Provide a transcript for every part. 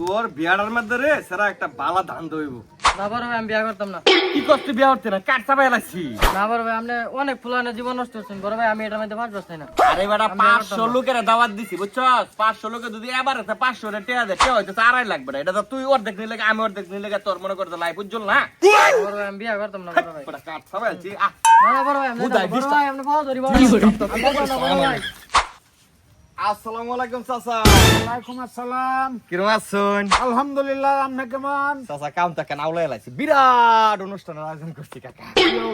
তোর বিয়াটার মধ্যে রে সেরা একটা বালা ধান দইব বড় ভাই আমি বিয়া করতাম না। কি করতে বিয়া হচ্ছে না? কাট চাপাই লাগছি। বড় ভাই আপনি অনেক ফুলানের জীবন নষ্ট করছেন। বড় ভাই আমি এটার মধ্যে পাঁচ বসতাই না। আরে বেটা পাঁচশো লোকের দাওয়াত দিছি বুঝছস? পাঁচশো লোকে যদি এবার একটা পাঁচশো রে টেয়া দেয় টেয়া আড়াই লাগবে না এটা তো তুই অর্ধেক নিলে আমি অর্ধেক নিলে তোর মনে করতে লাইফ উজ্জ্বল না? বড় ভাই আমি বিয়া করতাম না বড় ভাই। বেটা কাট চাপাই আছি না বড় ভাই আমি বড় ভাই পাওয়া ধরি বড় ভাই আমি করতাম না, বড় ভাই আসসালামু আলাইকুম চাচা। ওয়ালাইকুম আসসালাম। কিরম আছেন? আলহামদুলিল্লাহ আপনি কেমন? চাচা কাম টাকা নাউলাই লাইছি। বিরাট অনুষ্ঠানের আয়োজন করছি কাকা।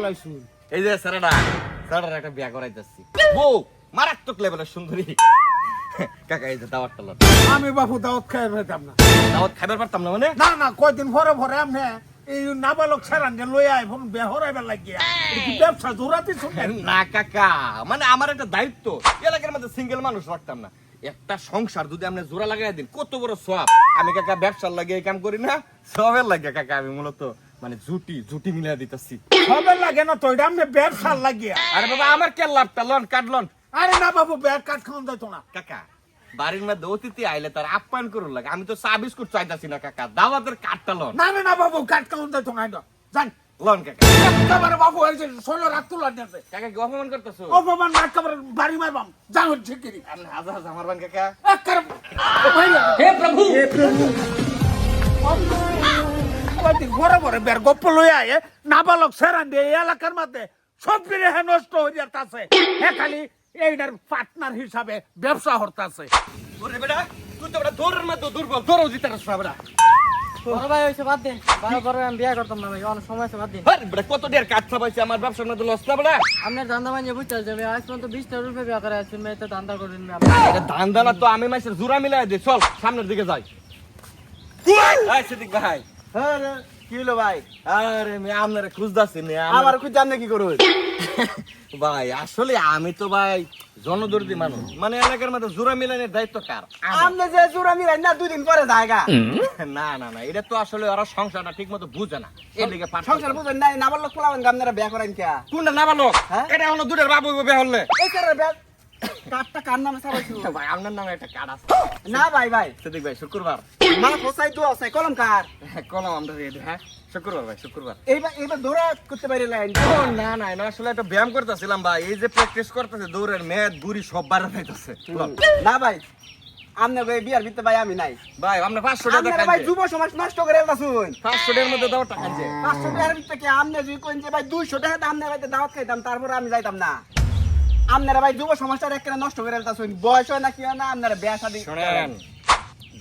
লাইছুন এই যে একটা বিয়া বউ মারাত্মক লেভেলের সুন্দরী। কাকা এই যে দাওয়াতটা লন। আমি বাবু দাওয়াত খাই পেতাম না। দাওয়াত খাইবার পারতাম না মানে? না না কয়দিন পরে পরে আপনি এই নাবালক ছাড়ান যে লই আই ফোন বেহরাইবার লাগিয়া। এটা ব্যবসা জোরাতে না কাকা মানে আমার একটা দায়িত্ব। এলাকার মধ্যে সিঙ্গেল মানুষ রাখতাম না। একটা সংসার যদি আপনি জোড়া লাগাই দিন কত বড় সব আমি কাকা ব্যবসার লাগে এই কাম করি না। সবের লাগে কাকা আমি মূলত মানে জুটি জুটি মিলাই দিতেছি। সবে লাগে না তো এটা ব্যবসার লাগিয়া। আরে বাবা আমার কে লাভটা? লন কাটলন আরে না বাবু ব্যাগ কাট খাওয়ান যাইত না। কাকা বাড়ির মধ্যে অতিথি আইলে তার আপ্যায়ন করুন লাগে। আমি তো চা বিস্কুট চাইতাছি না কাকা। দাওয়াতের কাঠটা লন। না না না বাবু কাট খাওয়ান যাইত না এটা জান লন কাকা। একেবারে বাবু এই যে ষোলো রাত তুলা দিয়েছে কাকা কি অপমান করতেছো? অপমান না একেবারে বাড়ি মারবাম। জানো ঠিক করি আপনি হাজার হাজার মারবেন কাকা। হে প্রভু! হে প্রভু! ঘরে ঘরে বের গপ্প লই আয়ে নাবালক সেরান দিয়ে এলাকার মধ্যে সব হে নষ্ট হয়ে যাচ্ছে হে খালি এইটার পার্টনার হিসাবে ব্যবসা হরতাছে ওরে বেটা তুই তো বেটা দৌড়ের মধ্যে দুর্বল দৌড়ও জিতে রাখছ বেটা বড় ভাই হইছে বাদ দিন। বড় বড় ভাই আমি বিয়া করতাম না ভাই অনেক সময় আছে বাদ দিন। আরে বেটা কত ডের কাঠ খাবাইছে আমার ব্যবসার মধ্যে লস না বেটা আপনার ধান্দা বানিয়ে বুঝতে যাবে আজ পর্যন্ত বিশটা রুপে বিয়া করে আছেন মেয়ে তো ধান্দা করেন এটা ধান দানা তো আমি মাইসের জুরা মিলাই দিই চল সামনের দিকে যাই। এই সিদ্দিক ভাই। কি হলো ভাই? আরে আমি আপনারে খুঁজতাছি নে আমার খুঁজ জানলে কি করব ভাই আসলে আমি তো ভাই জনদর্দি মানুষ। মানে এলাকার মধ্যে জোড়া মিলানোর দায়িত্ব কার। আপনি যে জোড়া মিলাই না দুদিন পরে জায়গা। না না না এটা তো আসলে ওরা সংসারটা ঠিক মতো বুঝে না। এর সংসার বুঝেন নাই নাবার লোক পোলাবেন আপনারা বিয়া করেন কে? কোনটা না ভালো হ্যাঁ? এটা হলো দুটের বাবু বে হলে। এই স্যার কার নামে সাবাইছো ভাই আপনার নামে একটা কার্ড আছে। না ভাই ভাই। সিদ্দিক ভাই শুক্রবার। মা ফসাই তো আছে কলম কার? কলম আমরা রেডি হ্যাঁ। শুক্রবার ভাই শুক্রবার। এইবার এইবার দৌড়া করতে পারি লাইন না না না আসলে একটা ব্যায়াম করতেছিলাম ভাই। এই যে প্র্যাকটিস করতেছে দৌড়ের মেদ বুড়ি সব বাইরে যাইতেছে না ভাই আমনে ভাই বিয়ার ভিতরে ভাই আমি নাই। ভাই আমরা পাঁচশো টাকা আপনারা ভাই যুব সমাজ নষ্ট করে এলাছুন পাঁচশো টাকার মধ্যে দাও টাকা যে। পাঁচশো টাকার ভিতরে কি আমনে যদি কোন যে ভাই দুইশো টাকা দাম নেই দাওয়াত খাইতাম তারপরে আমি যাইতাম না? আপনারা ভাই যুব সমাজটা একটা নষ্ট করে এলাছুন বয়স হয় না কি হয় না আপনারা বিয়া শাদী শোনেন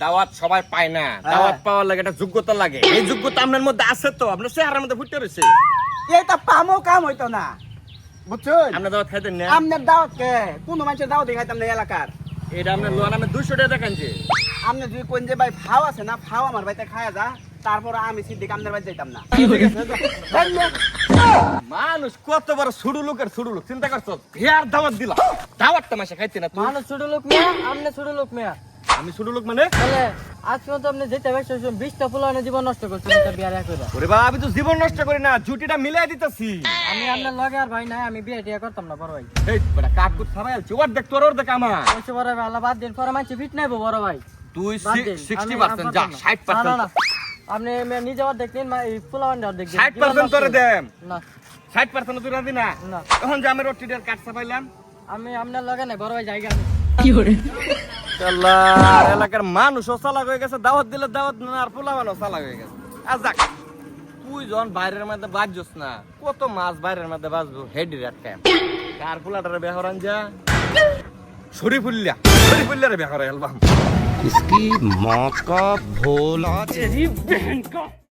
দাওয়াত সবাই পায় না। হ্যাঁ। দাওয়াত পাওয়ার লাগে একটা যোগ্যতা লাগে। এই যোগ্যতা আপনার মধ্যে আছে তো আপনার চেহারার মধ্যে ফুটে রয়েছে। এইটা পামো কাম হইতো না। বুঝছেন? আপনার দাওয়াত খাইতেন না? আপনার দাওয়াত কে? কোন মানুষের দাওয়াত দেখাইতাম না এলাকার। এটা আপনার লোয়া নামে দুইশো টাকা দেখান যে। আপনি যদি কোন যে ভাই ফাও আছে না ফাও আমার ভাইতে খায়া যা তারপর আমি সিদ্দিক আপনার বাড়ি যাইতাম না। মানুষ কত বড় সুড়ু লোকের সুড়ু লোক চিন্তা করছ? বিয়ার দাওয়াত দিল। দাওয়াত তামাশা খাইতে না মানুষ সুড়ু লোক মেয়া আমনে সুড়ু লোক মেয়া। আমি সুড়ু লোক মানে? আপনি যেতে ব্যস্ত বিশটা জীবন নষ্ট করছেন ওরে বাবা আমি তো জীবন নষ্ট করি না জুটিটা মিলাই দিতেছি। আমি আপনার লগে আর ভাই নাই আমি বিয়ে টিয়া করতাম না বড় ভাই। এই বড় কাক সবাই আলছি ওর দেখ তোর ওর দেখ আমার। বড় ভাই আল্লাহ বাদ দিন পরে মানছি ফিট নাই বড় ভাই। তুই 60% যা 60% আপনি মে- নিজে আবার দেখলেন ফুলাবান্ডার দেখলেন 60% তোরে দেম। না। ষাট পার্সেন্ট তুই রাজি না। না এখন যে আমি রোটিটার কাট চাপাইলাম। আমি আপনার লগে নাই বড় ভাই জায়গা আমি আল্লাহ এলাকার মানুষ চালাক হয়ে গেছে। দাওয়াত দিলে দাওয়াত না আর পোলা মানুষ চালাক হয়ে গেছে। আর যাক তুই যখন বাইরের মধ্যে বাজছস না কত মাছ বাইরের মধ্যে বাজবো হেডি রাখতে কার পোলাটারে বেহরান যা? শরীফুল্লা শরীফুল্লারে বেহরা এলবাম इसकी माँ का भोला तेरी बहन का